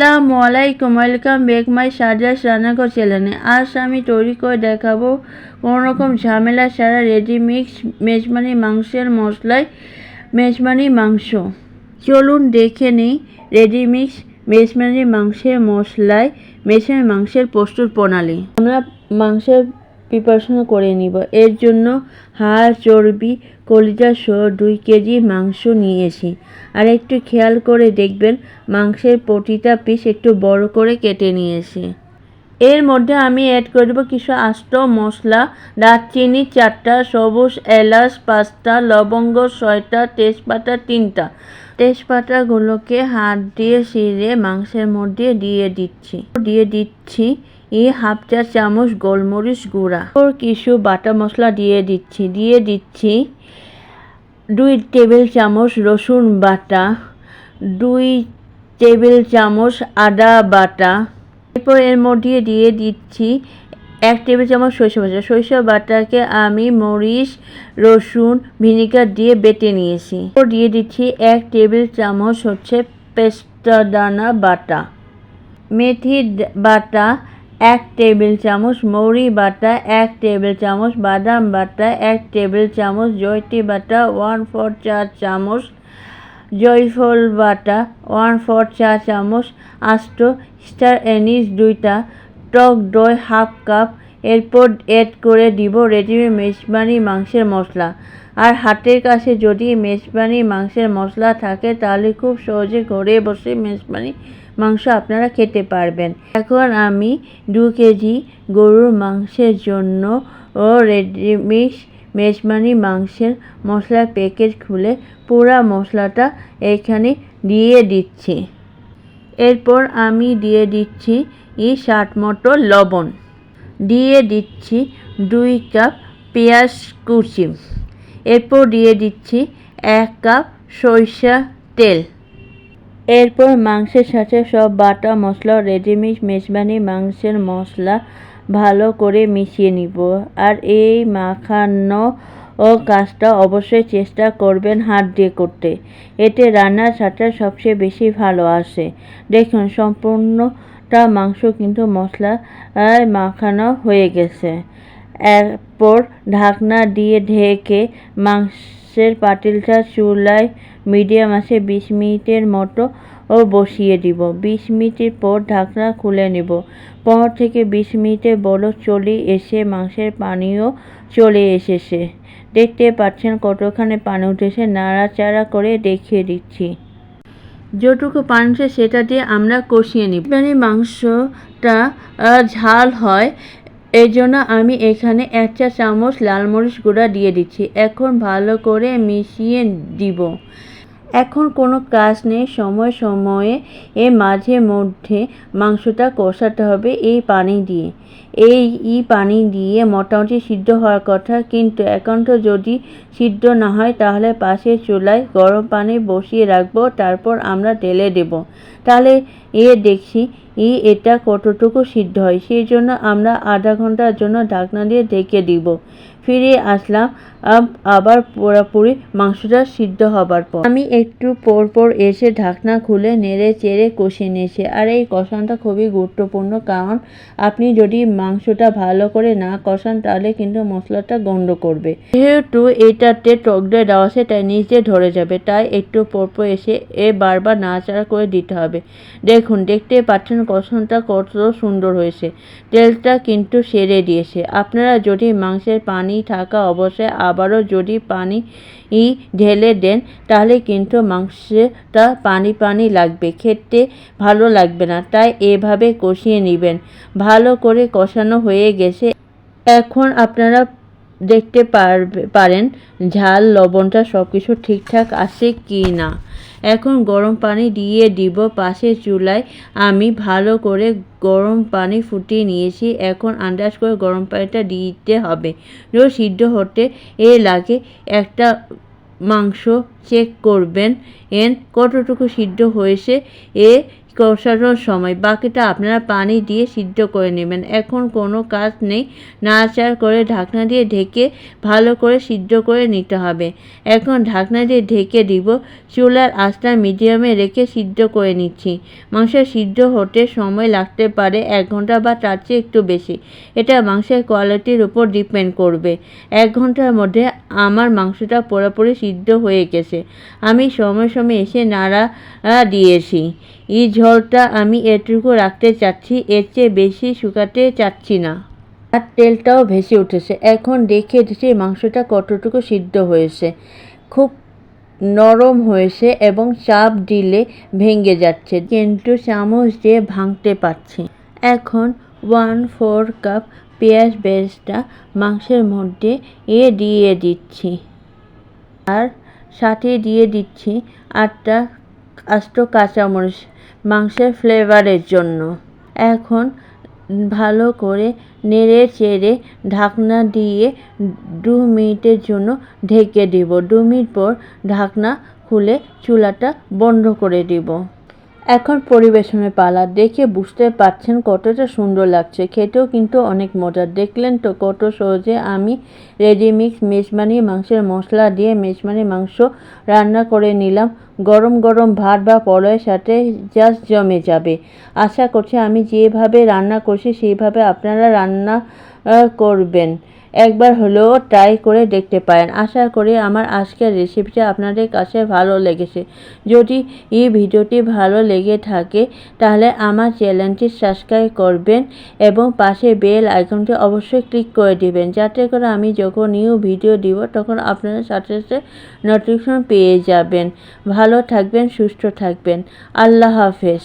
আসসালামু আলাইকুম, welcome back my সাজাস রান্নাঘর চ্যানেলে আজ আমি তৈরি করে দেখাবো রকম ঝামেলা ছাড়া রেডি মিক্স মেজমানি মাংসের মশলায় মেজমানি মাংস। চলুন দেখে নিই রেডি মিক্স মেজমানি মাংসের মশলায় মেজমানি মাংসের প্রস্তুত প্রণালী। আমরা মাংসের প্রিপারেশন করে নিব। এর জন্য হাড়, চর্বি, কলিজা সহ দুই কেজি মাংস নিয়েছি। আর একটু খেয়াল করে দেখবেন, মাংসের প্রতিটা পিস একটু বড় করে কেটে নিয়েছি। এর মধ্যে আমি অ্যাড করে দেবো কিছু আস্ত মশলা, দারচিনি, চারটা সবুজ এলাচ, পাঁচটা লবঙ্গ, ছয়টা তেজপাতা, তিনটা। তেজপাতাগুলোকে হাত দিয়ে ছিঁড়ে মাংসের মধ্যে দিয়ে দিচ্ছি। দিয়ে দিচ্ছি এই হাফ চা চামচ গোলমরিচ গুঁড়া। কিছু বাটা মশলা দিয়ে দিচ্ছি দিয়ে দিচ্ছি দুই টেবিল চামচ রসুন বাটা, দুই টেবিল চামচ আদা বাটা। এরপর এর মধ্যে দিয়ে দিচ্ছি এক টেবিল চামচ সরিষা বাটা। সরিষা বাটাকে আমি মরিচ, রসুন, ভিনিগার দিয়ে বেটে নিয়েছি। দিয়ে দিচ্ছি এক টেবিল চামচ হচ্ছে পেস্তাদানা বাটা। মেথি বাটা এক টেবিল চামচ মৌরি বাটা, এক টেবিল চামচ বাদাম বাটা, এক টেবিল চামচ জয়টি বাটা ওয়ান ফোর চা চামচ জয়ফল বাটা ওয়ান ফোর চা চামচ আস্ত স্টার এনিস দুইটা, টক দই হাফ কাপ এরপর অ্যাড করে দিব রেডিমেড মেজবানি মাংসের মশলা। আর হাতের কাছে যদি মেজবানি মাংসের মশলা থাকে, তাহলে খুব সহজে ঘরে বসে মেজবানি মাংস আপনারা খেতে পারবেন। এখন আমি দু কেজি গরুর মাংসের জন্য ও রেডিমিক্স মেজবানি মাংসের মশলার প্যাকেট খুলে পুরা মশলাটা এখানে দিয়ে দিচ্ছি। এরপর আমি দিয়ে দিচ্ছি ই স্বাদ মতো লবণ। দিয়ে দিচ্ছি দুই কাপ পেঁয়াজ কুচি। এরপর দিয়ে দিচ্ছি এক কাপ সরিষা তেল। এরপর মাংসের সাথে সব বাটা মশলা, রেডিমিক্স, মেজবানি, মাংসের মশলা ভালো করে মিশিয়ে নিব। আর এই মাখানো ও কাজটা অবশ্যই চেষ্টা করবেন হাত দিয়ে করতে। এতে রান্নার স্বাদটা সবচেয়ে বেশি ভালো আসে। দেখুন সম্পূর্ণটা মাংস কিন্তু মশলা মাখানো হয়ে গেছে। এরপর ঢাকনা দিয়ে ঢেকে মাংসের পাতিলটা চুলায় মিডিয়াম আছে, বিশ মিনিটের মতো ও বসিয়ে দিব। বিশ মিনিটের পর ঢাকনা খুলে নেব। পনেরো থেকে বিশ মিনিটে বড় চলে এসে মাংসের পানিও চলে এসেছে। দেখতে পাচ্ছেন কতখানি পানি উঠেছে, নাড়াচাড়া করে দেখিয়ে দিচ্ছি। যেটুকু পানি উঠে সেটা দিয়ে আমরা কষিয়ে নিই মানে মাংসটা ঝাল হয় এই জন্য আমি এখানে এক চা চামচ লাল মরিচ গুঁড়া দিয়ে দিচ্ছি। এখন ভালো করে মিশিয়ে দিব। এখন কোনো কাজ নেই, সময় সময়ে এ মাঝে মধ্যে মাংসটা কষাতে হবে এই পানি দিয়ে। এই, ই পানি দিয়ে মোটামুটি সিদ্ধ হওয়ার কথা, কিন্তু এখন তো যদি সিদ্ধ না হয় তাহলে পাশের চুলায় গরম পানি বসিয়ে রাখব, তারপর আমরা ঢেলে দেব। তাহলে এ দেখছি, ই এটা কতটুকু সিদ্ধ হয়, সেই জন্য আমরা আধা ঘণ্টার জন্য ঢাকনা দিয়ে ঢেকে দিব। ফিরে আসলাম আবার পুরোপুরি মাংসটা সিদ্ধ হবার পর। আমি একটু পর পর এসে ঢাকনা খুলে নেড়ে চেড়ে কষিয়ে নিয়েছি। আর এই কষানটা খুবই গুরুত্বপূর্ণ, কারণ আপনি যদি মাংসটা ভালো করে না কষান, তাহলে কিন্তু মশলাটা গন্ধ করবে। যেহেতু এটাতে টক দই দেওয়া আছে, তাই নিচে ধরে যাবে। তাই একটু পর পর এসে এ বারবার নাড়াচাড়া করে দিতে হবে। দেখুন, দেখতে পাচ্ছেন কষানটা কত সুন্দর হয়েছে। তেলটা কিন্তু সেরে দিয়েছে। আপনারা যদি মাংসের পানি থাকা অবস্থায় আবারও যদি পানি ই ঢেলে দেন, তাহলে কিন্তু মাংসটা পানি পানি লাগবে, খেতে ভালো লাগবে না। তাই এভাবে কষিয়ে নেবেন। ভালো করে কষানো হয়ে গেছে। এখন আপনারা দেখতে পারেন ঝাল, লবণটা সব কিছু ঠিকঠাক আছে কি না এখন গরম পানি দিয়ে দিব পাশের চুলায়। আমি ভালো করে গরম পানি ফুটিয়ে নিয়েছি। এখন আন্দাজ করে গরম পানিটা দিতে হবে। যদি সিদ্ধ হতে এ লাগে, একটা মাংস চেক করবেন। এন, কতটুকু সিদ্ধ হয়েছে? এ কষানোর সময়। বাকিটা আপনারা পানি দিয়ে সিদ্ধ করে নেবেন। এখন কোনো কাজ নেই। নাড়াচাড়া করে ঢাকনা দিয়ে ঢেকে ভালো করে সিদ্ধ করে নিতে হবে। এখন ঢাকনা দিয়ে ঢেকে দিব। চুলার আঁচটা মিডিয়ামে রেখে সিদ্ধ করে নিচ্ছি। মাংস সিদ্ধ হতে সময় লাগতে পারে। এক ঘণ্টা বা তার চেয়ে একটু বেশি। এটা মাংসের কোয়ালিটির উপর ডিপেন্ড করবে। এক ঘণ্টার মধ্যে আমার মাংসটা পুরোপুরি সিদ্ধ হয়ে গেছে। আমি সময় সময় এসে নাড়া দিয়েছি। এই ঝোলটা আমি এটুকু রাখতে চাচ্ছি, এর চেয়ে বেশি শুকাতে চাচ্ছি না। আর তেলটাও ভেসে উঠেছে। এখন দেখে দিচ্ছি মাংসটা কতটুকু সিদ্ধ হয়েছে। খুব নরম হয়েছে এবং চাপ দিলে ভেঙে যাচ্ছে। কিন্তু চামচ দিয়ে ভাঙতে পারছি। এখন ওয়ান ফোর কাপ পেঁয়াজ বেরেস্তা মাংসের মধ্যে এ দিয়ে দিচ্ছি। আর সাথে দিয়ে দিচ্ছি আটটা আস্ত কাঁচামরিচ মাংসের ফ্লেভারের জন্য। এখন ভালো করে নেড়ে চেড়ে ঢাকনা দিয়ে দু মিনিটের জন্য ঢেকে দিব। দু মিনিট পর ঢাকনা খুলে চুলাটা বন্ধ করে দিব। এখন পরিবেশনের পালা দেখে বুঝতে পারছেন কতটা সুন্দর লাগছে। খেতেও কিন্তু অনেক মজার দেখলেন তো কত সহজে আমি রেডিমিক্স মেজমানি মাংসের মশলা দিয়ে মেজমানি মাংস রান্না করে নিলাম। গরম গরম ভাত বা পলয়ের সাথে জাস্ট জমে যাবে। আশা করছি আমি যেভাবে রান্না করছি, সেইভাবে আপনারা রান্না করবেন। একবার হলেও ট্রাই করে দেখতে পারেন। আশা করি আমার আজকের রেসিপিটা আপনাদের কাছে ভালো লেগেছে। যদি এই ভিডিওটি ভালো লেগে থাকে, তাহলে আমার চ্যানেলটি সাবস্ক্রাইব করবেন এবং পাশে বেল আইকনটি অবশ্যই ক্লিক করে দিবেন। যাতে করে আমি যখন নিউ ভিডিও দিব, তখন আপনারা সাথে সাথে নোটিফিকেশন পেয়ে যাবেন। ভালো থাকবেন, সুস্থ থাকবেন। আল্লাহ হাফেজ।